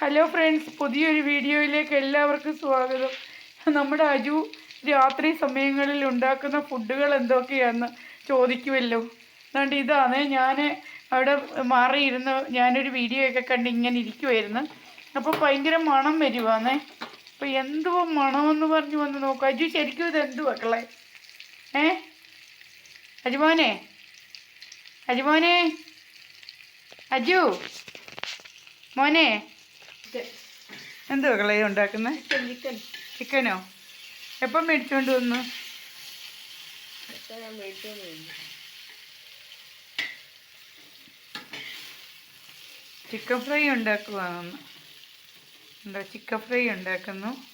Hello friends പുതിയൊരു വീഡിയോയിലേക്ക് എല്ലാവർക്കും സ്വാഗതം. നമ്മുടെ അജു രാത്രി സമയങ്ങളിൽ ഉണ്ടാക്കുന്ന ഫുഡുകൾ എന്തൊക്കെയാണെന്ന് ചോദിക്കുമല്ലോ. അതുകൊണ്ട് ഇതാണ് ഞാൻ അവിടെ മാറിയിരുന്ന് ഞാനൊരു വീഡിയോ ഒക്കെ കണ്ട് ഇങ്ങനെ ഇരിക്കുമായിരുന്നു അപ്പോൾ ഭയങ്കര മണം വരുവാന്നേ അപ്പോൾ എന്തുവാ മണമെന്ന് പറഞ്ഞ് വന്ന് നോക്കുക അജു ശരിക്കും ഇത് എന്തു വെക്കളെ ഏ? അജുമോനെ? അജുമോനെ? അജു? മോനെ? എന്തുവാ കളയ ഉണ്ടാക്കുന്നത് ചിക്കൻ ചിക്കൻ. ചിക്കനോ? എപ്പം മേടിച്ചോണ്ട് വന്നു? ചിക്കൻ ഫ്രൈ ഉണ്ടാക്കുവാണെന്ന്. എന്താ ചിക്കൻ ഫ്രൈ ഉണ്ടാക്കുന്നു?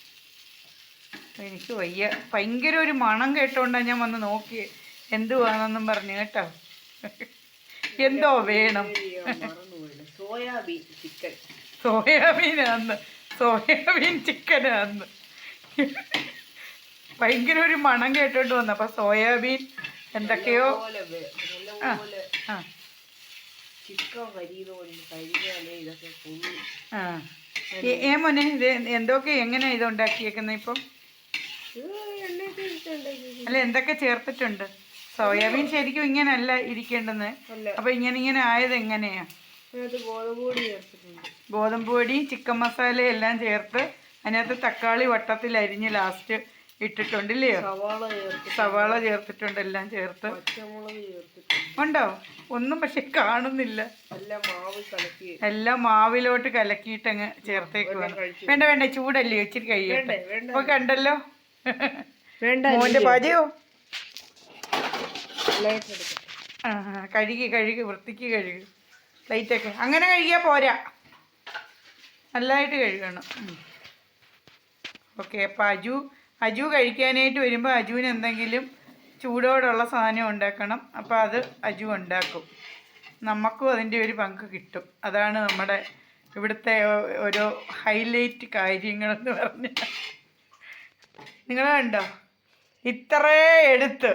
എനിക്ക് വയ്യ. ഭയങ്കര ഒരു മണം കേട്ടോണ്ടാണ് ഞാൻ വന്ന് നോക്കി. എന്ത് വേണമെന്നും പറഞ്ഞു കേട്ടോ. എന്തോ വേണം. Soybean chicken. സോയാബീനാന്ന്. സോയാബീൻ ചിക്കൻ ചിക്കനാന്ന്. ഭയങ്കര ഒരു മണം കേട്ടോണ്ട് വന്നു. അപ്പൊ സോയാബീൻ എന്തൊക്കെയോ? ആ ചിക്കൻ ഇതൊക്കെ ഏ- മോനെ ഇത് എന്തൊക്കെ എങ്ങനെ ഇത് ഉണ്ടാക്കിയേക്കുന്നത് ഇപ്പം? അല്ല എന്തൊക്കെ ചേർത്തിട്ടുണ്ട്? സോയാബീൻ ശരിക്കും ഇങ്ങനല്ല ഇരിക്കേണ്ടെന്ന്. അല്ല. അപ്പൊ ഇങ്ങനെ ഇങ്ങനെ ആയത് എങ്ങനെയാ? ഗോതമ്പ് പൊടി ചേർത്തിട്ടുണ്ട്. ഗോതമ്പ് പൊടി ചിക്കൻ മസാല എല്ലാം ചേർത്ത് അതിനകത്ത് തക്കാളി വട്ടത്തിൽ അരിഞ്ഞ് ലാസ്റ്റ് ഇട്ടിട്ടുണ്ട് ഇല്ലയോ സവാള ചേർത്ത് സവാള ചേർത്തിട്ടുണ്ട് എല്ലാം ചേർത്ത്. ഉണ്ടോ? ഒന്നും പക്ഷെ കാണുന്നില്ല. എല്ലാം മാവിലോട്ട് കലക്കിയിട്ടങ്ങ് അങ്ങ് ചേർത്തേക്ക് വേണ്ട വേണ്ട ചൂടല്ലേ ഇച്ചിരി കഴിയട്ടെ. ഇപ്പൊ കണ്ടല്ലോ. മോന്റെ പാചകോ? കഴുകി കഴുകി വൃത്തിക്ക് കഴുകി. പ്ലേറ്റൊക്കെ അങ്ങനെ കഴുകിയാൽ പോരാ. നല്ലതായിട്ട് കഴുകണം. ഓക്കെ അപ്പം അജു അജു കഴിക്കാനായിട്ട് വരുമ്പോൾ അജുവിന് എന്തെങ്കിലും ചൂടോടുള്ള സാധനം ഉണ്ടാക്കണം. അപ്പോൾ അത് അജു ഉണ്ടാക്കും. നമുക്കും അതിന്റെ ഒരു പങ്ക് കിട്ടും. അതാണ് നമ്മുടെ ഇവിടുത്തെ ഓരോ ഹൈലൈറ്റ് കാര്യങ്ങളെന്ന് പറഞ്ഞ. നിങ്ങൾ കണ്ടോ? ഇത്രേ എടുത്ത്.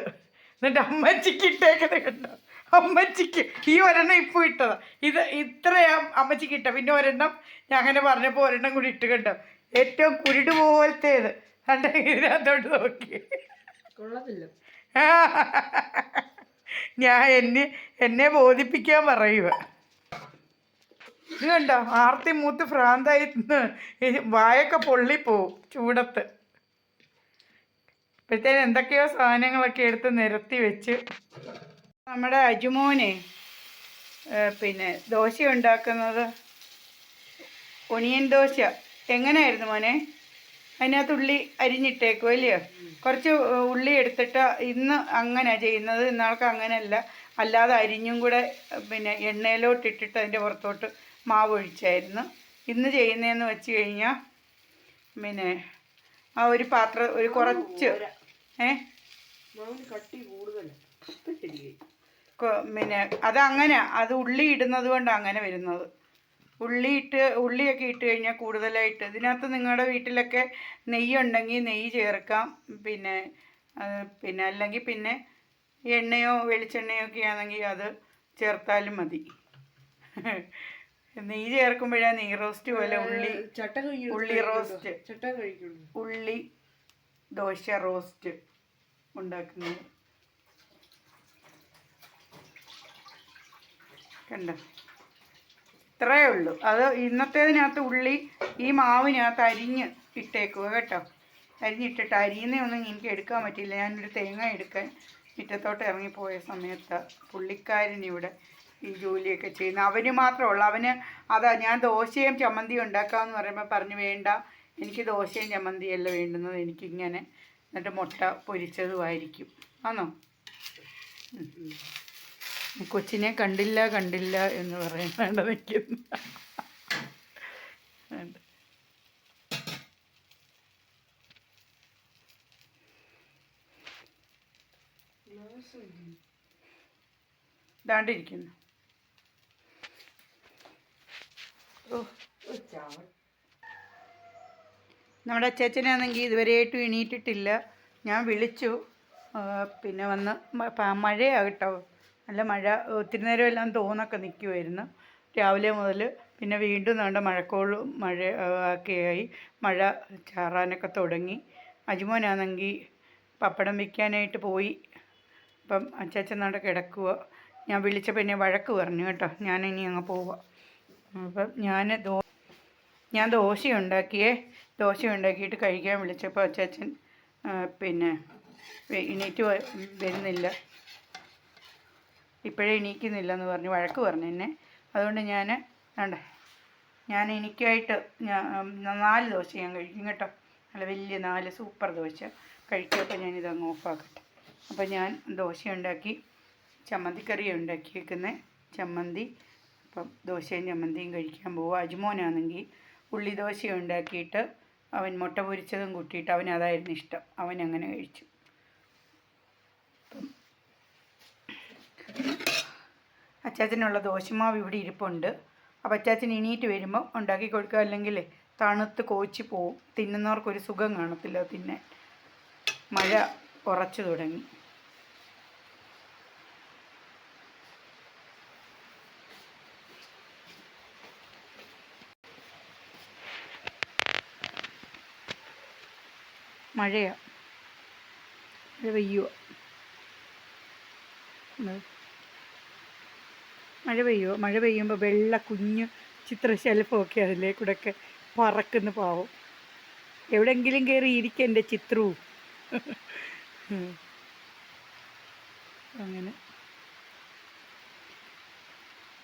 എന്നിട്ട് അമ്മച്ചിക്ക് ഇട്ടേക്കുന്നത് കണ്ടോ? അമ്മച്ചിക്ക് ഈ ഒരെണ്ണം ഇപ്പൊ ഇട്ടത് ഇത് ഇത്രയാ അമ്മച്ചിക്ക് ഇട്ട പിന്നെ ഒരെണ്ണം ഞാൻ അങ്ങനെ പറഞ്ഞപ്പോൾ ഒരെണ്ണം കൂടി ഇട്ട് കണ്ടോ? ഏറ്റവും കുരുട് പോലത്തേത്. കണ്ട? ഇതിനകത്തോട്ട് നോക്കി. കൊള്ളത്തില്ല. ഞാൻ എന്നെ എന്നെ ബോധിപ്പിക്കാൻ പറയുക. ഇത് കണ്ടോ? ആർത്തി മൂത്ത് ഭ്രാന്തായി വായൊക്കെ പൊള്ളിപ്പോവും ചൂടത്ത്. ഇപ്പോഴത്തേന് എന്തൊക്കെയോ സാധനങ്ങളൊക്കെ എടുത്ത് നിരത്തി വെച്ച് നമ്മുടെ അജുമോനെ പിന്നെ ദോശ ഉണ്ടാക്കുന്നത് ഒണിയൻ ദോശ. എങ്ങനെയായിരുന്നു മോനെ? അതിനകത്ത് ഉള്ളി അരിഞ്ഞിട്ടേക്കും അല്ലയോ കുറച്ച് ഉള്ളി എടുത്തിട്ട് ഇന്ന് അങ്ങനെ ചെയ്യുന്നത് ഇന്നാൾക്ക് അങ്ങനെയല്ല. അല്ലാതെ അരിഞ്ഞും കൂടെ പിന്നെ എണ്ണയിലോട്ട് ഇട്ടിട്ട് അതിന്റെ പുറത്തോട്ട് മാവ് ഒഴിച്ചായിരുന്നു. ഇന്ന് ചെയ്യുന്നതെന്ന് വെച്ച് കഴിഞ്ഞാൽ പിന്നെ ആ ഒരു പാത്രം ഒരു കുറച്ച് ഏ? കട്ടി കൂടുതലാണ് പിന്നെ അതങ്ങനെ അത് ഉള്ളി ഇടുന്നത് കൊണ്ട് അങ്ങനെ വരുന്നത്. ഉള്ളി ഇട്ട് ഉള്ളിയൊക്കെ ഇട്ട് കഴിഞ്ഞാൽ കൂടുതലായിട്ട് ഇതിനകത്ത് നിങ്ങളുടെ വീട്ടിലൊക്കെ നെയ്യ് ഉണ്ടെങ്കിൽ നെയ്യ് ചേർക്കാം. പിന്നെ പിന്നെ അല്ലെങ്കിൽ പിന്നെ എണ്ണയോ വെളിച്ചെണ്ണയോ ഒക്കെ ആണെങ്കിൽ അത് ചേർത്താലും മതി. നെയ്യ് ചേർക്കുമ്പോഴാണ് നെയ്യ് റോസ്റ്റ് പോലെ ഉള്ളി ഉള്ളി റോസ്റ്റ്. ഉള്ളി ദോശ റോസ്റ്റ് ഉണ്ടാക്കുന്നത്. കണ്ടോ? ഇത്രയേ ഉള്ളൂ. അത് ഇന്നത്തേതിനകത്ത് ഉള്ളി ഈ മാവിനകത്ത് അരിഞ്ഞ് ഇട്ടേക്കുക കേട്ടോ. അരിഞ്ഞിട്ടിട്ട് അരിയുന്നൊന്നും എനിക്ക് എടുക്കാൻ പറ്റില്ല. ഞാനൊരു തേങ്ങ എടുക്കാൻ മുറ്റത്തോട്ട് ഇറങ്ങിപ്പോയ സമയത്ത് പുള്ളിക്കാരനിവിടെ ഈ ജോലിയൊക്കെ ചെയ്യുന്ന അവന് മാത്രമേ ഉള്ളൂ. അവന് അതാ ഞാൻ ദോശയും ചമ്മന്തിയും ഉണ്ടാക്കാമെന്ന് പറയുമ്പോൾ പറഞ്ഞു വേണ്ട എനിക്ക് ദോശയും ചമ്മന്തിയല്ല വേണ്ടുന്നത്. എനിക്കിങ്ങനെ എന്നിട്ട് മുട്ട പൊരിച്ചതുമായിരിക്കും. ആണോ. കൊച്ചിനെ കണ്ടില്ല കണ്ടില്ല എന്ന് പറയാൻ നിൽക്കുന്നു വേണ്ട. ദാണ്ടിരിക്കുന്നു ഓ. നമ്മുടെ അച്ചാച്ചനാണെങ്കിൽ ഇതുവരെയായിട്ടും എണീറ്റിട്ടില്ല. ഞാൻ വിളിച്ചു. പിന്നെ വന്ന് മ- പ- മഴയാ കേട്ടോ. നല്ല മഴ ഒത്തിരി നേരം എല്ലാം തോന്നൊക്കെ നിൽക്കുമായിരുന്നു രാവിലെ മുതൽ പിന്നെ വീണ്ടും വേണ്ട മഴക്കോൾ മഴ ഒക്കെയായി. മഴ ചാറാനൊക്കെ തുടങ്ങി. അജുമോനാണെങ്കിൽ പപ്പടം വയ്ക്കാനായിട്ട് പോയി. അപ്പം അച്ചാച്ചൻ നാടെ കിടക്കുക ഞാൻ വിളിച്ചപ്പോൾ എന്നെ വഴക്ക് പറഞ്ഞു കേട്ടോ. ഞാൻ ഇനി അങ്ങ് പോവാം. അപ്പം ഞാൻ ദോ ഞാൻ ദോശ ഉണ്ടാക്കിയേ ദോശ ഉണ്ടാക്കിയിട്ട് കഴിക്കാൻ വിളിച്ചപ്പോൾ അച്ചാച്ചൻ പിന്നെ എണീറ്റ് വരുന്നില്ല. ഇപ്പോഴേ എണീക്കുന്നില്ല എന്ന് പറഞ്ഞ് വഴക്ക് പറഞ്ഞു എന്നെ. അതുകൊണ്ട് ഞാൻ വേണ്ട ഞാൻ എനിക്കായിട്ട് ഞാൻ നാല് ദോശ ഞാൻ കഴിക്കും കേട്ടോ. നല്ല വലിയ നാല് സൂപ്പർ ദോശ കഴിക്കുമ്പോൾ ഞാനിത് അങ്ങ് ഓഫാക്കട്ടെ. അപ്പോൾ ഞാൻ ദോശ ഉണ്ടാക്കി ചമ്മന്തിക്കറി ഉണ്ടാക്കിയേക്കുന്നത് ചമ്മന്തി. അപ്പം ദോശയും ചമ്മന്തിയും കഴിക്കാൻ പോവുക അജ്മോനാണെങ്കിൽ ഉള്ളി ദോശ ഉണ്ടാക്കിയിട്ട് അവൻ മുട്ട പൊരിച്ചതും കൂട്ടിയിട്ട് അവൻ അതായിരുന്നു ഇഷ്ടം. അവൻ അങ്ങനെ കഴിച്ചു. അച്ചാച്ചനുള്ള ദോശമാവ് ഇവിടെ ഇരിപ്പുണ്ട്. അപ്പോൾ അച്ചാച്ചൻ എണീറ്റ് വരുമ്പോൾ ഉണ്ടാക്കി കൊടുക്കുക. അല്ലെങ്കിൽ തണുത്ത് കോച്ചി പോവും. തിന്നുന്നവർക്കൊരു സുഖം കാണത്തില്ല. തിന്നാൻ മഴ ഉറച്ചു തുടങ്ങി. മഴയാ. മഴ പെയ്യുക മഴ പെയ്യുമോ മഴ പെയ്യുമ്പോൾ വെള്ള കുഞ്ഞ് ചിത്രശലഭമൊക്കെ അതിലേ കൂടെ ഒക്കെ പറക്കുന്ന പാവം. എവിടെങ്കിലും കയറി ഇരിക്കുക എന്റെ ചിത്രവും അങ്ങനെ.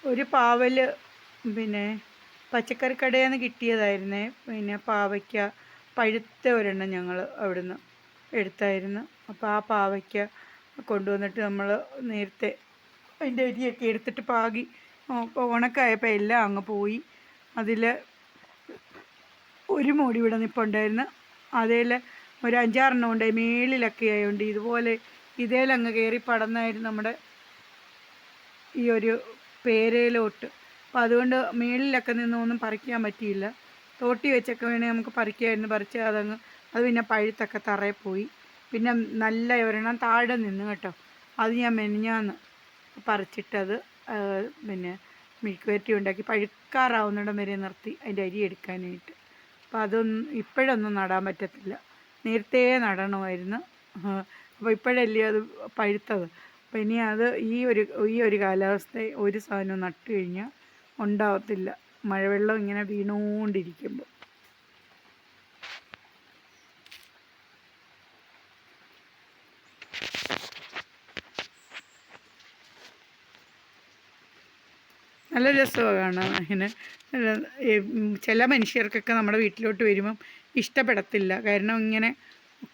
ഒരു പാവൽ പിന്നെ പച്ചക്കറി കടയിൽ നിന്ന് കിട്ടിയതായിരുന്നേ. പിന്നെ പാവയ്ക്ക പഴുത്ത ഒരെണ്ണം ഞങ്ങൾ അവിടുന്ന് എടുത്തായിരുന്നു. അപ്പോൾ ആ പാവയ്ക്ക കൊണ്ടുവന്നിട്ട് നമ്മൾ നേരത്തെ അതിന്റെ അരിയൊക്കെ എടുത്തിട്ട് പാകി. ഉണക്കായപ്പോൾ എല്ലാം അങ്ങ് പോയി. അതിൽ ഒരു മൂടി ഇവിടെ നിൽപ്പുണ്ടായിരുന്നു അതേൽ ഒരു അഞ്ചാറെണ്ണം ഉണ്ട്. മേളിലൊക്കെ ആയതുകൊണ്ട് ഇതുപോലെ ഇതേലങ്ങ് കയറി പടന്നായിരുന്നു നമ്മുടെ ഈ ഒരു പേരയിലോട്ട്. അപ്പോൾ അതുകൊണ്ട് മേളിലൊക്കെ നിന്നൊന്നും പറിക്കാൻ പറ്റിയില്ല. തോട്ടി വെച്ചൊക്കെ വേണേൽ നമുക്ക് പറിക്കായിരുന്നു. പറിച്ച് അതങ്ങ് അത് പിന്നെ പഴുത്തൊക്കെ തറയിൽ പോയി. പിന്നെ നല്ല ഒരെണ്ണം താഴെ നിന്ന് കേട്ടോ. അത് ഞാൻ മെനിഞ്ഞാന്ന് പറിച്ചിട്ടത് പിന്നെ മിൽക്ക് മെഴുക്കുവരട്ടി ഉണ്ടാക്കി പഴുക്കാറാവുന്നിടം വരെ നിർത്തി അതിന്റെ അരി എടുക്കാനായിട്ട്. അപ്പോൾ അതൊന്നും ഇപ്പോഴൊന്നും നടാൻ പറ്റത്തില്ല. നേരത്തെ നടണമായിരുന്നു. അപ്പോൾ ഇപ്പോഴല്ലേ അത് പഴുത്തത്. അപ്പോൾ ഇനി അത് ഈ ഒരു ഈ ഒരു കാലാവസ്ഥ ഒരു സാധനവും നട്ട് കഴിഞ്ഞാൽ ഉണ്ടാവത്തില്ല. മഴവെള്ളം ഇങ്ങനെ വീണുകൊണ്ടിരിക്കുമ്പോൾ. നല്ല രസമാണ് കാണാൻ. ഉം, ചില മനുഷ്യർക്കൊക്കെ നമ്മുടെ വീട്ടിലോട്ട് വരുമ്പം ഇഷ്ടപ്പെടത്തില്ല. കാരണം ഇങ്ങനെ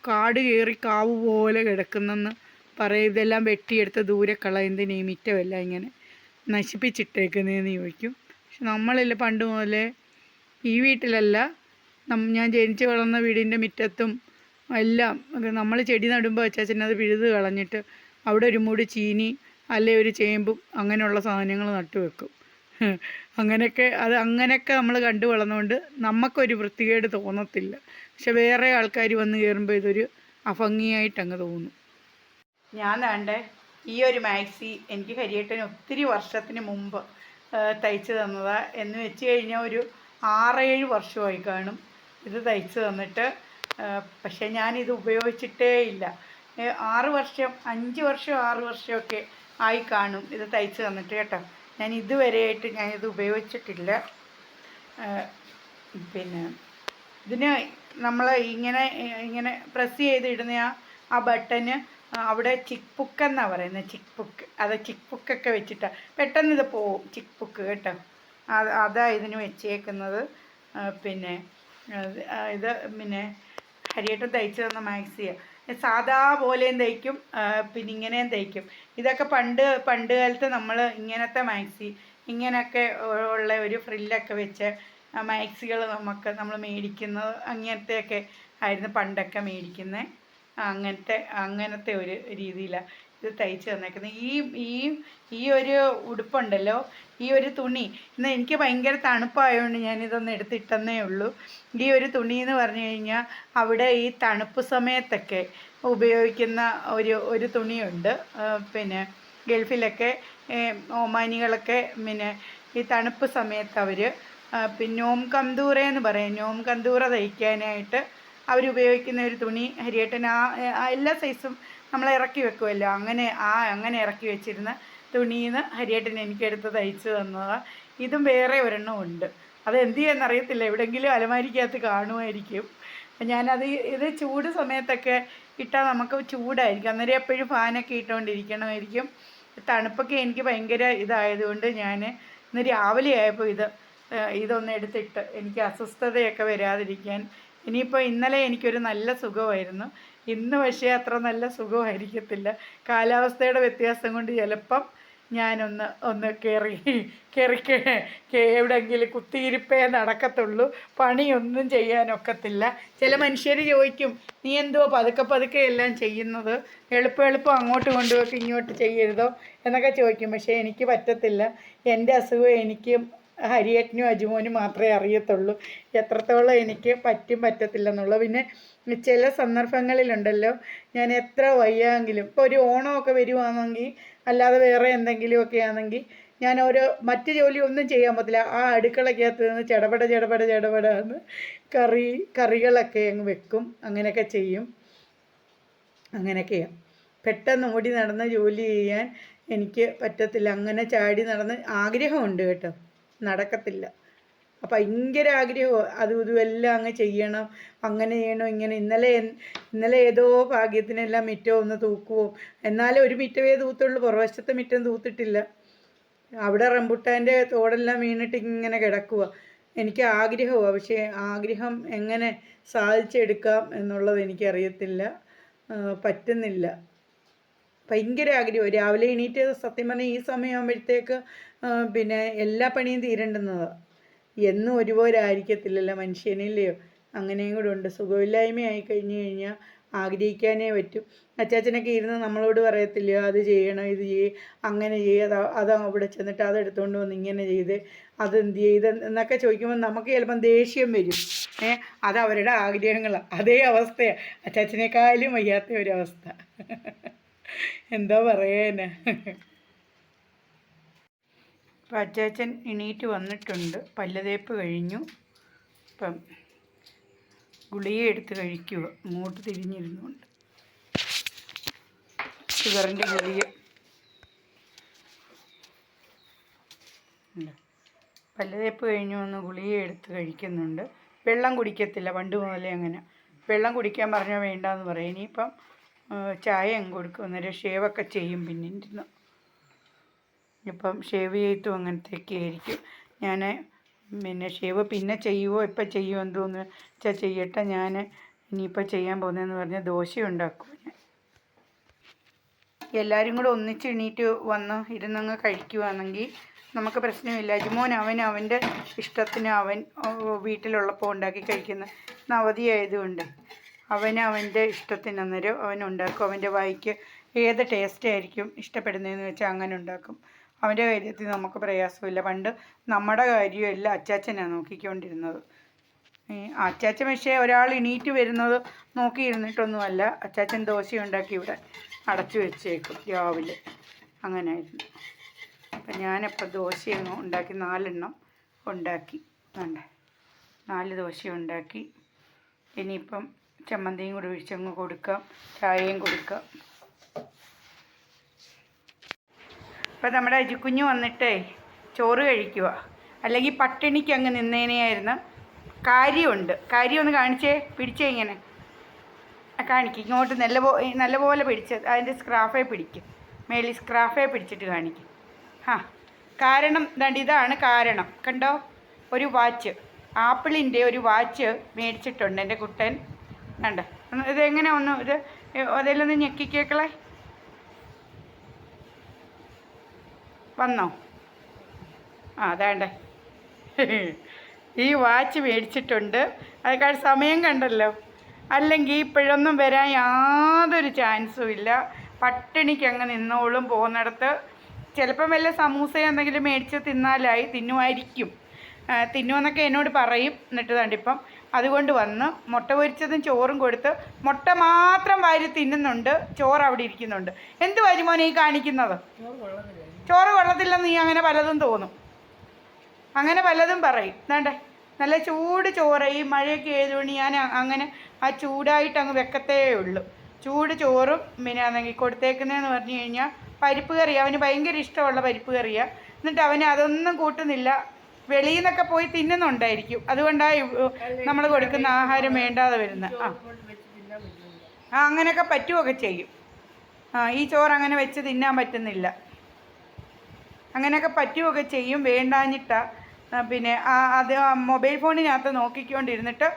കാട് കയറി കാവ് പോലെ കിടക്കുന്നെന്ന് പറയും. ഇതെല്ലാം വെട്ടിയെടുത്ത് ദൂരെ കളയുന്നത് ഈ മിറ്റമെല്ലാം ഇങ്ങനെ നശിപ്പിച്ചിട്ടേക്കുന്നതെന്ന് ചോദിക്കും. പക്ഷെ നമ്മളില്ല പണ്ട് മുതലേ ഈ വീട്ടിലല്ല ഞാൻ ജനിച്ച് വളർന്ന വീടിന്റെ മുറ്റത്തും എല്ലാം നമ്മൾ ചെടി നടുമ്പോൾ അച്ചാച്ചൻ അത് പിഴുത് കളഞ്ഞിട്ട് അവിടെ ഒരു മൂടി ചീനി അല്ലെ ഒരു ചേമ്പും അങ്ങനെയുള്ള സാധനങ്ങൾ നട്ടു വെക്കും അങ്ങനെയൊക്കെ അത് അങ്ങനെയൊക്കെ നമ്മൾ കണ്ടു വളർന്നുകൊണ്ട് നമുക്കൊരു വൃത്തികേട് തോന്നത്തില്ല. പക്ഷെ വേറെ ആൾക്കാർ വന്ന് കയറുമ്പോൾ ഇതൊരു അഭംഗിയായിട്ട് അങ്ങ് തോന്നും. ഞാൻ വേണ്ടേ ഈ ഒരു മാക്സി എനിക്ക് കരിയേട്ടന് ഒത്തിരി വർഷത്തിന് മുമ്പ് തയ്ച്ചു തയ്ച്ച് തന്നതാ. എന്ന് വെച്ച് കഴിഞ്ഞാൽ ഒരു ആറേഴ് വർഷമായി കാണും ഇത് തയ്ച്ച് തന്നിട്ട്. പക്ഷേ ഞാനിത് ഉപയോഗിച്ചിട്ടേ ഇല്ല. ആറ് വർഷം അഞ്ച് വർഷം ആറ് വർഷമൊക്കെ ആയി കാണും ഇത് തയ്ച്ച് തന്നിട്ട് കേട്ടോ. ഞാൻ ഇതുവരെയായിട്ട് ഞാനിത് ഉപയോഗിച്ചിട്ടില്ല. പിന്നെ ഇതിന് നമ്മൾ ഇങ്ങനെ ഇങ്ങനെ പ്രസ് ചെയ്ത് ഇടുന്ന ആ ബട്ടന് അവിടെ ചിക്ക് പുക്ക് എന്നാണ് പറയുന്നത്. ചിക്ക് പുക്ക് അത് ചിക്ക് പുക്കൊക്കെ വെച്ചിട്ടാണ് പെട്ടെന്ന് ഇത് പോവും ചിക്ക് പുക്ക് കേട്ടോ. അത് അതാ ഇതിന് വെച്ചേക്കുന്നത്. പിന്നെ ഇത് പിന്നെ ഹരിയേട്ടൻ തയ്ച്ചു തന്ന മാക്സിയാണ് സാധാ പോലെയും തയ്ക്കും പിന്നെ ഇങ്ങനെയും തയ്ക്കും ഇതൊക്കെ പണ്ട് പണ്ട് കാലത്ത് നമ്മൾ ഇങ്ങനത്തെ മാക്സി ഇങ്ങനെയൊക്കെ ഉള്ള ഒരു ഫ്രില്ലൊക്കെ വെച്ച് മാക്സികൾ നമുക്ക് നമ്മൾ മേടിക്കുന്നത് അങ്ങനത്തെയൊക്കെ ആയിരുന്നു പണ്ടൊക്കെ മേടിക്കുന്നത്. അങ്ങനത്തെ അങ്ങനത്തെ ഒരു രീതിയിലാണ് ഇത് തയ്ച്ച് തന്നേക്കുന്നത് ഈ ഈ ഈ ഒരു ഉടുപ്പുണ്ടല്ലോ ഈ ഒരു തുണി ഇന്ന് എനിക്ക് ഭയങ്കര തണുപ്പായതുകൊണ്ട് ഞാനിതൊന്ന് എടുത്തിട്ടെന്നേ ഉള്ളൂ. ഈ ഒരു തുണി എന്ന് പറഞ്ഞു കഴിഞ്ഞാൽ അവിടെ ഈ തണുപ്പ് സമയത്തൊക്കെ ഉപയോഗിക്കുന്ന ഒരു ഒരു തുണിയുണ്ട്. പിന്നെ ഗൾഫിലൊക്കെ ഒമാനികളൊക്കെ പിന്നെ ഈ തണുപ്പ് സമയത്ത് അവർ പിന്നെ നോം കന്തൂറ എന്ന് പറയും. നോം കന്തൂറ തയ്ക്കാനായിട്ട് അവരുപയോഗിക്കുന്ന ഒരു തുണി ഹരിയേട്ടൻ ആ എല്ലാ സൈസും നമ്മൾ ഇറക്കി വെക്കുമല്ലോ അങ്ങനെ ആ അങ്ങനെ ഇറക്കി വെച്ചിരുന്ന തുണിയിൽ നിന്ന് ഹരിയേട്ടൻ എനിക്കെടുത്ത് തയ്ച്ചു തന്നതാണ് ഇതും വേറെ ഒരെണ്ണം ഉണ്ട്. അത് എന്ത് ചെയ്യാന്നറിയത്തില്ല എവിടെയെങ്കിലും അലമാരിക്കകത്ത് കാണുമായിരിക്കും. ഞാനത് ഇത് ചൂട് സമയത്തൊക്കെ ഇട്ടാൽ നമുക്ക് ചൂടായിരിക്കും. അന്നേരം എപ്പോഴും ഫാനൊക്കെ ഇട്ടുകൊണ്ടിരിക്കണമായിരിക്കും തണുപ്പൊക്കെ എനിക്ക് ഭയങ്കര ഇതായതുകൊണ്ട് ഞാൻ ഇന്ന് രാവിലെ ആയപ്പോൾ ഇത് ഇതൊന്ന് എടുത്തിട്ട് എനിക്ക് അസ്വസ്ഥതയൊക്കെ വരാതിരിക്കാൻ ഇനിയിപ്പോൾ ഇന്നലെ എനിക്കൊരു നല്ല സുഖമായിരുന്നു. ഇന്ന് പക്ഷേ അത്ര നല്ല സുഖമായിരിക്കത്തില്ല. കാലാവസ്ഥയുടെ വ്യത്യാസം കൊണ്ട് ചിലപ്പം ഞാനൊന്ന് ഒന്ന് കയറി കയറി എവിടെയെങ്കിലും കുത്തിയിരിപ്പേ നടക്കത്തുള്ളൂ. പണിയൊന്നും ചെയ്യാനൊക്കത്തില്ല. ചില മനുഷ്യർ ചോദിക്കും നീ എന്തോ പതുക്കെ പതുക്കെ എല്ലാം ചെയ്യുന്നത്? എളുപ്പം എളുപ്പം അങ്ങോട്ട് കൊണ്ടുപോയി ഇങ്ങോട്ട് ചെയ്യരുതോ? എന്നൊക്കെ ചോദിക്കും. പക്ഷേ എനിക്ക് പറ്റത്തില്ല. എന്റെ അസുഖം എനിക്ക് ഹരിയേട്ടനും അജുമോനും മാത്രമേ അറിയത്തുള്ളൂ. എത്രത്തോളം എനിക്ക് പറ്റും പറ്റത്തില്ലെന്നുള്ളു പിന്നെ ചില സന്ദർഭങ്ങളിലുണ്ടല്ലോ ഞാൻ എത്ര വയ്യാങ്കിലും ഇപ്പോൾ ഒരു ഓണമൊക്കെ വരുവാണെങ്കിൽ അല്ലാതെ വേറെ എന്തെങ്കിലുമൊക്കെ ആണെങ്കിൽ ഞാൻ ഓരോ മറ്റ് ജോലി ഒന്നും ചെയ്യാൻ പറ്റില്ല. ആ അടുക്കളയ്ക്കകത്ത് നിന്ന് ചടപട ചടപട ചടപട എന്ന് കറി കറികളൊക്കെ അങ്ങ് വെക്കും. അങ്ങനെയൊക്കെ ചെയ്യും. അങ്ങനെയൊക്കെയാണ് പെട്ടെന്ന് ഓടി നടന്ന് ജോലി ചെയ്യാൻ എനിക്ക് പറ്റത്തില്ല. അങ്ങനെ ചാടി നടന്ന് ആഗ്രഹമുണ്ട് കേട്ടോ. നടക്കത്തില്ല. അപ്പം ഭയങ്കര ആഗ്രഹമാണ് അതും ഇതും എല്ലാം അങ്ങ് ചെയ്യണം അങ്ങനെ ചെയ്യണം ഇങ്ങനെ. ഇന്നലെ ഇന്നലെ ഏതോ ഭാഗ്യത്തിനെല്ലാം മിറ്റം ഒന്ന് തൂക്കുവോ. എന്നാലും ഒരു മിറ്റവേ തൂത്തുള്ളൂ. പുറവശത്തെ മിറ്റം തൂത്തിട്ടില്ല. അവിടെ റംബുട്ടാന്റെ തോടെല്ലാം വീണിട്ട് ഇങ്ങനെ കിടക്കുക എനിക്ക് ആഗ്രഹമാണ് പക്ഷേ ആഗ്രഹം എങ്ങനെ സാധിച്ചെടുക്കാം എന്നുള്ളത് എനിക്കറിയത്തില്ല. പറ്റുന്നില്ല. ഭയങ്കര ആഗ്രഹം രാവിലെ എണീറ്റ് സത്യം പറഞ്ഞാൽ ഈ സമയമാകുമ്പോഴത്തേക്ക് പിന്നെ എല്ലാ പണിയും തീരേണ്ടുന്നത്. എന്നും ഒരുപോലെ ആയിരിക്കത്തില്ലല്ലോ മനുഷ്യനില്ലയോ? അങ്ങനെയും കൂടെ ഉണ്ട്. സുഖമില്ലായ്മയായി കഴിഞ്ഞു കഴിഞ്ഞാൽ ആഗ്രഹിക്കാനേ പറ്റും. അച്ചാച്ചനൊക്കെ ഇരുന്ന് നമ്മളോട് പറയത്തില്ലയോ? അത് ചെയ്യണം ഇത് ചെയ്യ് അങ്ങനെ ചെയ്യ് അത് അത് അവിടെ ചെന്നിട്ട് അത് എടുത്തുകൊണ്ട് വന്ന് ഇങ്ങനെ ചെയ്ത് അതെന്ത് ചെയ്ത് എന്നൊക്കെ ചോദിക്കുമ്പോൾ നമുക്ക് ചിലപ്പം ദേഷ്യം വരും. ഏ അത് അവരുടെ ആഗ്രഹങ്ങളാണ് അതേ അവസ്ഥയാണ് അച്ചാച്ചനേക്കാളും വയ്യാത്ത ഒരവസ്ഥ എന്താ പറയാനാ? അപ്പം അച്ചാച്ചൻ എണീറ്റ് വന്നിട്ടുണ്ട്. പല്ലുതേപ്പ് കഴിഞ്ഞു. ഇപ്പം ഗുളിക എടുത്ത് കഴിക്കുക. അങ്ങോട്ട് തിരിഞ്ഞിരുന്നുകൊണ്ട്. ഷുഗറിന്റെ ഗുളിക. പല്ലുതേപ്പ് കഴിഞ്ഞു വന്ന് ഗുളിക എടുത്ത് കഴിക്കുന്നുണ്ട്. വെള്ളം കുടിക്കത്തില്ല. പണ്ട് മുതലേ അങ്ങനെ. വെള്ളം കുടിക്കാൻ പറഞ്ഞാൽ വേണ്ടെന്ന് പറയും. ഇനിയിപ്പം ചായ അങ്ങ് കൊടുക്കും. അന്നേരം ഷേവൊക്കെ ചെയ്യും പിന്നെ ഇരുന്ന് ഇപ്പം ഷേവ് ചെയ്തും അങ്ങനത്തെയൊക്കെ ആയിരിക്കും. ഞാൻ പിന്നെ ഷേവ് പിന്നെ ചെയ്യുമോ ഇപ്പം ചെയ്യുമോ എന്തോന്ന് വെച്ചാൽ ചെയ്യട്ടെ ഞാൻ ഇനിയിപ്പോൾ ചെയ്യാൻ പോകുന്നതെന്ന് പറഞ്ഞാൽ ദോശ ഉണ്ടാക്കും ഞാൻ. എല്ലാവരും കൂടെ ഒന്നിച്ച് എണീറ്റ് വന്ന് ഇരുന്നങ്ങ് കഴിക്കുവാണെങ്കിൽ നമുക്ക് പ്രശ്നമില്ല. അജുമോൻ അവൻ അവന്റെ ഇഷ്ടത്തിന് അവൻ വീട്ടിലുള്ളപ്പോൾ ഉണ്ടാക്കി കഴിക്കുന്ന ഇന്ന് അവധിയായതുകൊണ്ട് അവൻ അവന്റെ ഇഷ്ടത്തിന് അന്നേരം അവൻ ഉണ്ടാക്കും. അവന്റെ വായിക്ക് ഏത് ടേസ്റ്റ് ആയിരിക്കും ഇഷ്ടപ്പെടുന്നതെന്ന് വെച്ചാൽ അങ്ങനെ ഉണ്ടാക്കും. അവന്റെ കാര്യത്തിൽ നമുക്ക് പ്രയാസമില്ല. പണ്ട് നമ്മുടെ കാര്യമല്ല അച്ചാച്ചനാണ് നോക്കിക്കൊണ്ടിരുന്നത്. അച്ചാച്ചൻ പക്ഷേ ഒരാൾ എണീറ്റ് വരുന്നത് നോക്കിയിരുന്നിട്ടൊന്നുമല്ല. അച്ചാച്ചൻ ദോശ ഉണ്ടാക്കി ഇവിടെ അടച്ചു വെച്ചേക്കും രാവിലെ. അങ്ങനെയായിരുന്നു അപ്പം ഞാനപ്പോൾ ദോശ ഉണ്ടാക്കി നാലെണ്ണം ഉണ്ടാക്കി. വേണ്ട നാല് ദോശ ഉണ്ടാക്കി. ഇനിയിപ്പം ചമ്മന്തിയും കൂടി ഒഴിച്ചങ്ങ് കൊടുക്കാം. ചായയും കൊടുക്കാം. ഇപ്പം നമ്മുടെ അജിക്കുഞ്ഞ് വന്നിട്ടേ ചോറ് കഴിക്കുക അല്ലെങ്കിൽ പട്ടിണിക്ക് അങ്ങ് നിന്നേനെയായിരുന്നു കാര്യമുണ്ട്. കാര്യം ഒന്ന് കാണിച്ചേ. പിടിച്ചേ ഇങ്ങനെ. കാണിക്ക്. ഇങ്ങോട്ട് നല്ല പോ നല്ലപോലെ പിടിച്ച് അതിന്റെ സ്ക്രാഫേ പിടിക്കും. മേളിൽ സ്ക്രാഫേ പിടിച്ചിട്ട് കാണിക്കും. ആ കാരണം ദാണ്ട് ഇതാണ് കാരണം. കണ്ടോ? ഒരു വാച്ച്. ആപ്പിളിന്റെ ഒരു വാച്ച് മേടിച്ചിട്ടുണ്ട് എന്റെ കുട്ടൻ. കണ്ട? ഇതെങ്ങനെ ഒന്ന് ഇത് അതിലൊന്ന് ഞെക്കിക്കേക്കളെ. വന്നോ? ആ അതാണ്ടേ ഈ വാച്ച് മേടിച്ചിട്ടുണ്ട്. അതേക്കാൾ സമയം കണ്ടല്ലോ. അല്ലെങ്കിൽ ഇപ്പോഴൊന്നും വരാൻ യാതൊരു ചാൻസും ഇല്ല. പട്ടിണിക്ക് അങ്ങ് നിന്നോളും പോകുന്നിടത്ത്. ചിലപ്പം വല്ല സമൂസ എന്തെങ്കിലും മേടിച്ച് തിന്നാലായി തിന്നുമായിരിക്കും. തിന്നുമെന്നൊക്കെ എന്നോട് പറയും. എന്നിട്ട് തണ്ടിപ്പം അതുകൊണ്ട് വന്ന് മുട്ട പൊരിച്ചതും ചോറും കൊടുത്ത് മുട്ട മാത്രം വാരി തിന്നുന്നുണ്ട്. ചോറ് അവിടെ ഇരിക്കുന്നുണ്ട്. എന്ത് വരുമോനെ ഈ കാണിക്കുന്നത്? ചോറ് കൊള്ളത്തില്ലെന്ന് നീ അങ്ങനെ പലതും തോന്നും. അങ്ങനെ പലതും പറയും. വേണ്ടേ നല്ല ചൂട് ചോറ് ഈ മഴയൊക്കെ ആയതുകൊണ്ട് ഞാൻ അങ്ങനെ ആ ചൂടായിട്ട് അങ്ങ് വെക്കത്തേ ഉള്ളൂ. ചൂട് ചോറും പിന്നെ ആണെങ്കിൽ കൊടുത്തേക്കുന്നതെന്ന് പറഞ്ഞു കഴിഞ്ഞാൽ പരിപ്പ് കറി അവന് ഭയങ്കര ഇഷ്ടമുള്ള പരിപ്പ് കറിയാണ് എന്നിട്ട് അവന് അതൊന്നും കൂട്ടുന്നില്ല. വെളിയിൽ നിന്നൊക്കെ പോയി തിന്നുന്നുണ്ടായിരിക്കും. അതുകൊണ്ടാണ് നമ്മൾ കൊടുക്കുന്ന ആഹാരം വേണ്ടാതെ വരുന്നത് ആ. ആ അങ്ങനെയൊക്കെ പറ്റുമൊക്കെ ചെയ്യും. ആ ഈ ചോറ് അങ്ങനെ വെച്ച് തിന്നാൻ പറ്റുന്നില്ല. അങ്ങനെയൊക്കെ പറ്റുകയൊക്കെ ചെയ്യും വേണ്ടാഞ്ഞിട്ട്. പിന്നെ ആ അത് മൊബൈൽ ഫോണിനകത്ത് നോക്കിക്കൊണ്ടിരുന്നിട്ട്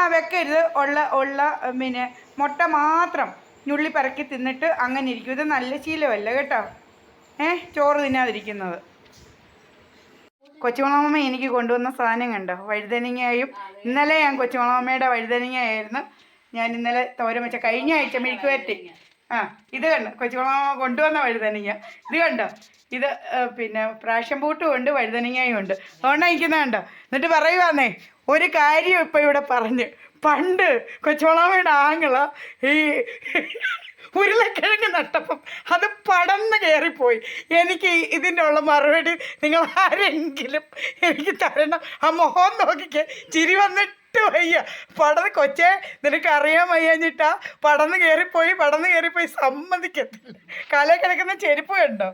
ആ വെക്കരുത്. ഉള്ള ഉള്ള പിന്നെ മുട്ട മാത്രം ഞുള്ളി പറക്കി തിന്നിട്ട് അങ്ങനെ ഇരിക്കും. ഇത് നല്ല ശീലമല്ല കേട്ടോ. ഏ ചോറ് തിന്നാതിരിക്കുന്നത്. കൊച്ചുമണമ്മ എനിക്ക് കൊണ്ടുവന്ന സാധനം കണ്ടോ? വഴുതനങ്ങയും ഇന്നലെ ഞാൻ കൊച്ചുമണമ്മയുടെ വഴുതനങ്ങയായിരുന്നു. ഞാൻ ഇന്നലെ തോരം വെച്ച കഴിഞ്ഞ ആഴ്ച മെഴുക്ക് വരട്ടി ആ ഇത് കണ്ടോ? കൊച്ചുകുളം കൊണ്ടുവന്ന വഴുതനങ്ങ. ഇത് കണ്ടോ? ഇത് പിന്നെ പ്രാഷൻ പൂട്ടും ഉണ്ട് വഴുതനങ്ങയും ഉണ്ട്. അതുകൊണ്ട് ഇരിക്കുന്ന കണ്ടോ? എന്നിട്ട് പറയുവാന്നേ ഒരു കാര്യം ഇപ്പം ഇവിടെ പറഞ്ഞ്. പണ്ട് കൊച്ചുകുളാമയുടെ ആങ്ങള ഈ ഉരുളക്കിഴങ്ങ് നട്ടപ്പം അത് പടന്ന് കയറിപ്പോയി. എനിക്ക് ഇതിന്റെ ഉള്ള മറുപടി നിങ്ങൾ ആരെങ്കിലും എനിക്ക് തരണം. ആ മുഖം നോക്കിക്കേ. ചിരി വന്നിട്ട് വയ്യ. പടന്ന് കൊച്ചേ നിനക്ക് അറിയാൻ വയ്യാഞ്ഞിട്ടാ പടന്ന് കയറിപ്പോയി പടന്ന് കയറിപ്പോയി സമ്മതിക്കത്തില്ല. കാലേ കിടക്കുന്ന ചെരുപ്പ് കണ്ടോ?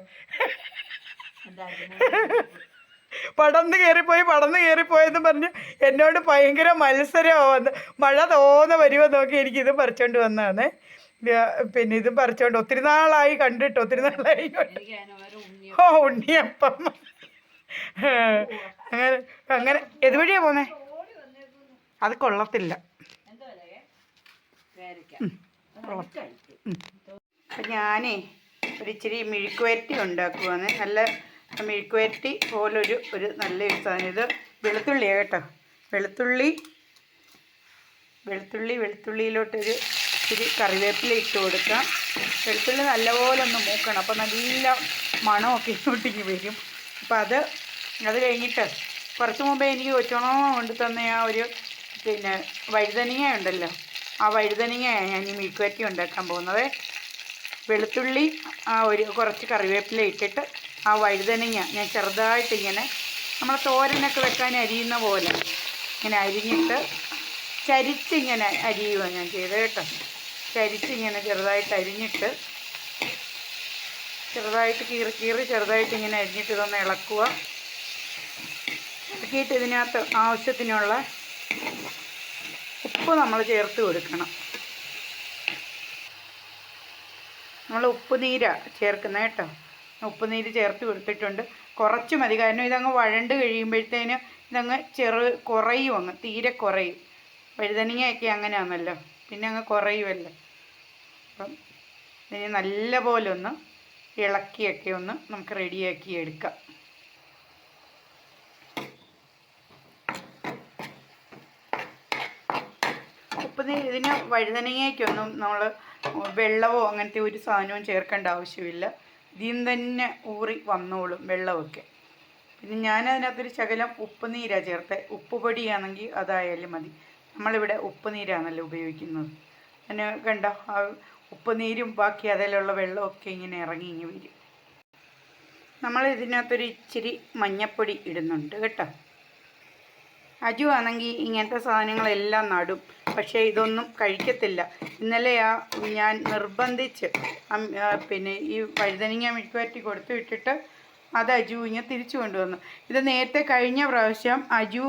പടന്ന് കയറിപ്പോയി പടന്ന് കയറിപ്പോയെന്ന് പറഞ്ഞ് എന്നോട് ഭയങ്കര മത്സരമാവന്ന് മഴ തോന്ന വരുമോ നോക്കി എനിക്ക് ഇത് പറിച്ചോണ്ട് വന്നാണ് പിന്നെ ഇത് പറിച്ചോണ്ട് ഒത്തിരി നാളായി കണ്ടിട്ട് ഒത്തിരി നാളായി ഓ ഉണ്ണിയപ്പം. അങ്ങനെ അങ്ങനെ. എതുവഴിയാ പോന്നെ? അത് കൊള്ളത്തില്ല. അപ്പം ഞാനേ ഒരു ഇച്ചിരി മെഴുക്ക് ഉണ്ടാക്കുവാണ്. നല്ല മെഴുക്ക് വരട്ടി പോലൊരു ഒരു നല്ലൊരു സാധനം. ഇത് വെളുത്തുള്ളിയാണ് കേട്ടോ. വെളുത്തുള്ളി വെളുത്തുള്ളി വെളുത്തുള്ളിയിലോട്ടൊരു ഇച്ചിരി കറിവേപ്പില ഇട്ട് കൊടുക്കാം. വെളുത്തുള്ളി നല്ലപോലെ ഒന്ന് മൂക്കണം. അപ്പോൾ നല്ല മണമൊക്കെ ഇങ്ങോട്ടേക്ക് വരും. അപ്പോൾ അത് അത് കഴിഞ്ഞിട്ട് കുറച്ച് മുമ്പേ എനിക്ക് കൊച്ചോണം കൊണ്ട് തന്ന ആ ഒരു പിന്നെ വഴുതനങ്ങ ഉണ്ടല്ലോ ആ വഴുതനങ്ങയാണ് ഞാൻ ഈ മിൽക്ക് വറ്റി ഉണ്ടാക്കാൻ പോകുന്നത്. വെളുത്തുള്ളി ആ ഒരു കുറച്ച് കറിവേപ്പില ഇട്ടിട്ട് ആ വഴുതനങ്ങ ഞാൻ ചെറുതായിട്ട് ഇങ്ങനെ നമ്മൾ തോരനൊക്കെ വെക്കാൻ അരിയുന്ന പോലെ ഇങ്ങനെ അരിഞ്ഞിട്ട് ചരിച്ചിങ്ങനെ അരിയുക ഞാൻ ചെയ്തത് കേട്ടോ. ചരിച്ചിങ്ങനെ ചെറുതായിട്ട് അരിഞ്ഞിട്ട് ചെറുതായിട്ട് കീറി കീറി ചെറുതായിട്ട് ഇങ്ങനെ അരിഞ്ഞിട്ട് ഇതൊന്ന് ഇളക്കുക ഇളക്കിയിട്ട് ഇതിനകത്ത് ആവശ്യത്തിനുള്ള ഉപ്പ് നമ്മൾ ചേർത്ത് കൊടുക്കണം. നമ്മൾ ഉപ്പ് നീരാണ് ചേർക്കുന്നത് കേട്ടോ. ഉപ്പ് നീര് ചേർത്ത് കൊടുത്തിട്ടുണ്ട്. കുറച്ച് മതി. കാരണം ഇതങ്ങ് വഴണ്ട് കഴിയുമ്പോഴത്തേന് ഇതങ്ങ് ചെറു കുറയും അങ്ങ്. തീരെ കുറയും. വഴുതനങ്ങയൊക്കെ അങ്ങനെയാണല്ലോ. പിന്നെ അങ്ങ് കുറയുമല്ലോ. അപ്പം ഇതിന് നല്ല പോലെ ഒന്ന് ഇളക്കിയൊക്കെ ഒന്ന് നമുക്ക് റെഡിയാക്കി എടുക്കാം. നീ ഇതിന് വഴുതനങ്ങയ്ക്കൊന്നും നമ്മൾ വെള്ളമോ അങ്ങനത്തെ ഒരു സാധനവും ചേർക്കേണ്ട ആവശ്യമില്ല. ഇതിൽ തന്നെ ഊറി വന്നോളും വെള്ളമൊക്കെ. പിന്നെ ഞാൻ അതിനകത്തൊരു ശകലം ഉപ്പ് നീരാണ് ചേർത്ത്. ഉപ്പ് പൊടിയാണെങ്കിൽ അതായാലും മതി. നമ്മളിവിടെ ഉപ്പ് നീരാണല്ലോ ഉപയോഗിക്കുന്നത്. അതിന് കണ്ടോ ആ ഉപ്പ് നീരും ബാക്കി അതിലുള്ള വെള്ളമൊക്കെ ഇങ്ങനെ ഇറങ്ങി ഇങ്ങനെ വരും. നമ്മൾ ഇതിനകത്തൊരു ഇച്ചിരി മഞ്ഞപ്പൊടി ഇടുന്നുണ്ട് കേട്ടോ. അജു ആണെങ്കിൽ ഇങ്ങനത്തെ സാധനങ്ങളെല്ലാം നടും. പക്ഷേ ഇതൊന്നും കഴിക്കത്തില്ല. ഇന്നലെയാ ഞാൻ നിർബന്ധിച്ച് പിന്നെ ഈ വഴുതനങ്ങ മെഴുക്കുവരട്ടി കൊടുത്തു വിട്ടിട്ട് അത് അജു ഇങ്ങനെ തിരിച്ചു കൊണ്ടുവന്നു. ഇത് നേരത്തെ കഴിഞ്ഞ പ്രാവശ്യം അജു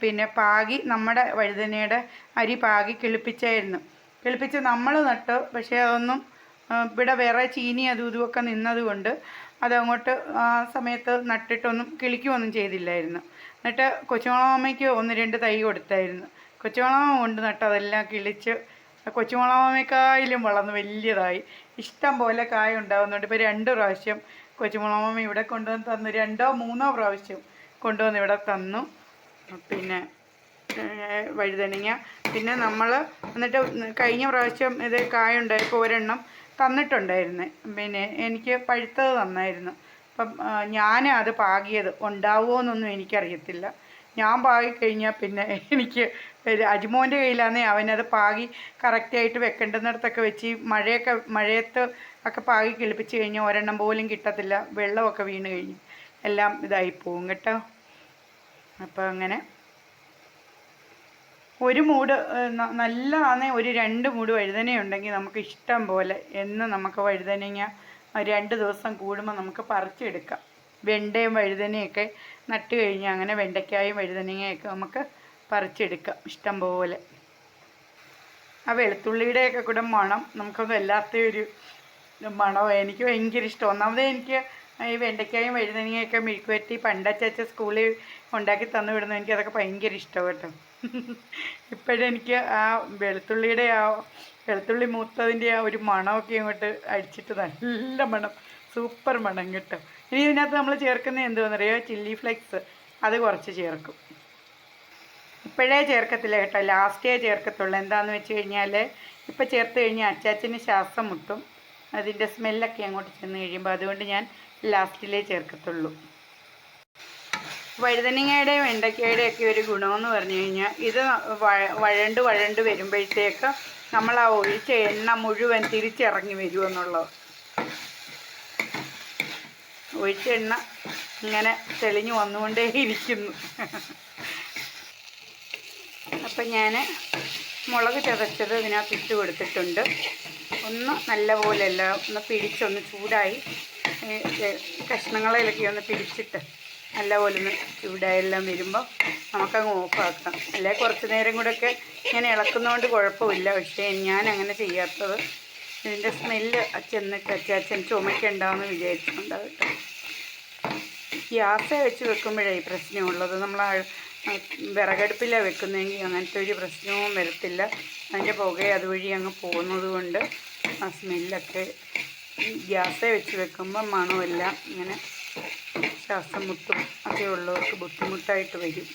പിന്നെ പാകി നമ്മുടെ വഴുതനയുടെ അരി പാകി കിളിപ്പിച്ചായിരുന്നു. കിളിപ്പിച്ച് നമ്മൾ നട്ടു. പക്ഷേ അതൊന്നും ഇവിടെ വേറെ ചീനി അതും ഇതുമൊക്കെ നിന്നതുകൊണ്ട് അതങ്ങോട്ട് ആ സമയത്ത് നട്ടിട്ടൊന്നും കിളിക്കുകയൊന്നും ചെയ്തില്ലായിരുന്നു. എന്നിട്ട് കൊച്ചുമളാമ്മയ്ക്ക് ഒന്ന് രണ്ട് തൈ കൊടുത്തായിരുന്നു. കൊച്ചുമളാമ്മ കൊണ്ട് നട്ട് അതെല്ലാം കിളിച്ച് കൊച്ചുമളാമ്മയെക്കായാലും വളർന്ന് വലിയതായി. ഇഷ്ടം പോലെ കായ ഉണ്ടാകുന്നുണ്ട് ഇപ്പോൾ രണ്ട് പ്രാവശ്യം കൊച്ചുമുളകമ്മ ഇവിടെ കൊണ്ടുവന്ന് തന്നു. രണ്ടോ മൂന്നോ പ്രാവശ്യം കൊണ്ടുവന്ന് ഇവിടെ തന്നു. പിന്നെ വഴുതനങ്ങ. പിന്നെ നമ്മൾ എന്നിട്ട് കഴിഞ്ഞ പ്രാവശ്യം ഇത് കായ ഉണ്ടായപ്പോൾ ഒരെണ്ണം തന്നിട്ടുണ്ടായിരുന്നു. പിന്നെ എനിക്ക് പഴുത്തത് തന്നായിരുന്നു അപ്പം ഞാൻ അത് പാകിയത് ഉണ്ടാവുമോ എന്നൊന്നും എനിക്കറിയത്തില്ല. ഞാൻ പാകി കഴിഞ്ഞാൽ പിന്നെ എനിക്ക് അജിമോന്റെ കയ്യിലാണെങ്കിൽ അവനത് പാകി കറക്റ്റായിട്ട് വെക്കേണ്ടുന്നിടത്തൊക്കെ വെച്ച് മഴയൊക്കെ മഴയത്ത് ഒക്കെ പാകി കിളിപ്പിച്ച് കഴിഞ്ഞാൽ ഒരെണ്ണം പോലും കിട്ടത്തില്ല. വെള്ളമൊക്കെ വീണ് കഴിഞ്ഞ്. എല്ലാം ഇതായി പോകും കേട്ടോ. അപ്പോൾ അങ്ങനെ ഒരു മൂട് ഏഹ്, ഒരു രണ്ട് മൂട് വഴുതനയുണ്ടെങ്കിൽ നമുക്ക് ഇഷ്ടം പോലെ എന്ന് നമുക്ക് വഴുതനങ്ങ രണ്ട് ദിവസം കൂടുമ്പോൾ നമുക്ക് പറിച്ചെടുക്കാം. വെണ്ടയും വഴുതനയൊക്കെ നട്ട് കഴിഞ്ഞാൽ അങ്ങനെ വെണ്ടയ്ക്കായും വഴുതനങ്ങയൊക്കെ നമുക്ക് പറിച്ചെടുക്കാം ഇഷ്ടം പോലെ. ആ വെളുത്തുള്ളിയുടെയൊക്കെ കൂടെ മണം നമുക്കൊന്നും അല്ലാത്ത ഒരു മണമോ. എനിക്ക് ഭയങ്കര ഇഷ്ടം. ഒന്നാമത് എനിക്ക് ഈ വെണ്ടയ്ക്കായും വഴുതനങ്ങയൊക്കെ മെഴുക്കുവരട്ടി പണ്ടച്ചാച്ച സ്കൂളിൽ ഉണ്ടാക്കി തന്നു വിടുന്നത് എനിക്ക് അതൊക്കെ ഭയങ്കര ഇഷ്ടം കേട്ടോ ഇപ്പോഴെനിക്ക് ആ വെളുത്തുള്ളിയുടെ ആ വെളുത്തുള്ളി മൂത്തതിന്റെ ആ ഒരു മണമൊക്കെ അങ്ങോട്ട് അടിച്ചിട്ട് നല്ല മണം സൂപ്പർ മണം കിട്ടും. ഇനി ഇതിനകത്ത് നമ്മൾ ചേർക്കുന്നത് എന്തുവാണെന്നറിയോ ചില്ലി ഫ്ലെക്സ് അത് കുറച്ച് ചേർക്കും. ഇപ്പോഴേ ചേർക്കത്തില്ല കേട്ടോ. ലാസ്റ്റേ ചേർക്കത്തുള്ളൂ. എന്താണെന്ന് വെച്ച് കഴിഞ്ഞാൽ ഇപ്പം ചേർത്ത് കഴിഞ്ഞാൽ അച്ചാച്ചന് ശ്വാസം മുട്ടും. അതിന്റെ സ്മെല്ലൊക്കെ അങ്ങോട്ട് ചെന്ന് കഴിയുമ്പോൾ അതുകൊണ്ട് ഞാൻ ലാസ്റ്റിലേ ചേർക്കത്തുള്ളൂ. വഴുതനങ്ങയുടെയും വെണ്ടയ്ക്കയുടെയൊക്കെ ഒരു ഗുണമെന്ന് പറഞ്ഞു കഴിഞ്ഞാൽ ഇത് വഴണ്ട് വഴണ്ട് വരുമ്പോഴത്തേക്ക് നമ്മൾ ആ ഒഴിച്ച എണ്ണ മുഴുവൻ തിരിച്ചിറങ്ങി വരുമെന്നുള്ളത് ഒഴിച്ച എണ്ണ ഇങ്ങനെ തെളിഞ്ഞു വന്നുകൊണ്ടേ ഇരിക്കുന്നു. അപ്പം ഞാൻ മുളക് ചതച്ചത് ഇതിനകത്ത് ഇട്ട് കൊടുത്തിട്ടുണ്ട്. ഒന്ന് നല്ലപോലെ എല്ലാം ഒന്ന് പിടിച്ചൊന്ന് ചൂടായി. കഷ്ണങ്ങളിലൊക്കെ ഒന്ന് പിടിച്ചിട്ട് നല്ലപോലെ ഒന്ന് ചൂടായെല്ലാം വരുമ്പോൾ നമുക്കങ്ങ് ഓഫാക്കാം. അല്ലെ കുറച്ച് നേരം കൂടെയൊക്കെ ഇങ്ങനെ ഇളക്കുന്നതുകൊണ്ട് കുഴപ്പമില്ല. പക്ഷേ ഞാൻ അങ്ങനെ ചെയ്യാത്തത് ഇതിന്റെ സ്മെല്ല് ചെന്നിട്ട് അച്ചാച്ചൻ ചുമയ്ക്കുണ്ടാവുമെന്ന് വിചാരിച്ചിട്ടുണ്ട് കേട്ടോ. ഗ്യാസേ വെച്ച് വെക്കുമ്പോഴേ ഈ പ്രശ്നമുള്ളത്. നമ്മൾ വിറകടുപ്പിലാണ് വെക്കുന്നതെങ്കിൽ അങ്ങനത്തെ ഒരു പ്രശ്നവും വരത്തില്ല. അതിന്റെ പുക അതുവഴി അങ്ങ് പോകുന്നത് കൊണ്ട് ആ സ്മെല്ലൊക്കെ ഗ്യാസേ വെച്ച് വെക്കുമ്പോൾ മണമെല്ലാം ഇങ്ങനെ ശ്വാസം മുട്ടും ഒക്കെ ഉള്ളവർക്ക് ബുദ്ധിമുട്ടായിട്ട് വരും.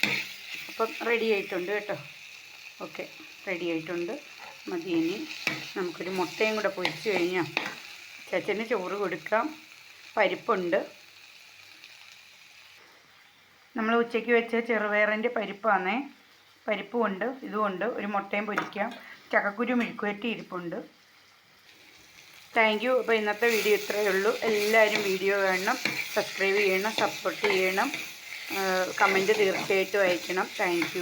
അപ്പം റെഡി ആയിട്ടുണ്ട് കേട്ടോ. ഓക്കെ റെഡി ആയിട്ടുണ്ട്. മതി ഇനി നമുക്കൊരു മുട്ടയും കൂടെ പൊരിച്ച് കഴിഞ്ഞാൽ ചേച്ചന് ചോറ് കൊടുക്കാം. പരിപ്പുണ്ട്. നമ്മൾ ഉച്ചയ്ക്ക് വെച്ച ചെറുപയറിന്റെ പരിപ്പാണേ. പരിപ്പുമുണ്ട് ഇതുമുണ്ട്. ഒരു മുട്ടയും പൊരിക്കാം. ചക്കക്കുരു മെഴുക്കുവരട്ടി ഇരിപ്പുണ്ട്. താങ്ക് യു അപ്പോൾ ഇന്നത്തെ വീഡിയോ ഇത്രയേ ഉള്ളൂ. എല്ലാവരും വീഡിയോ കാണണം സബ്സ്ക്രൈബ് ചെയ്യണം സപ്പോർട്ട് ചെയ്യണം. കമന്റ് തീർച്ചയായിട്ടും അയക്കണം. താങ്ക്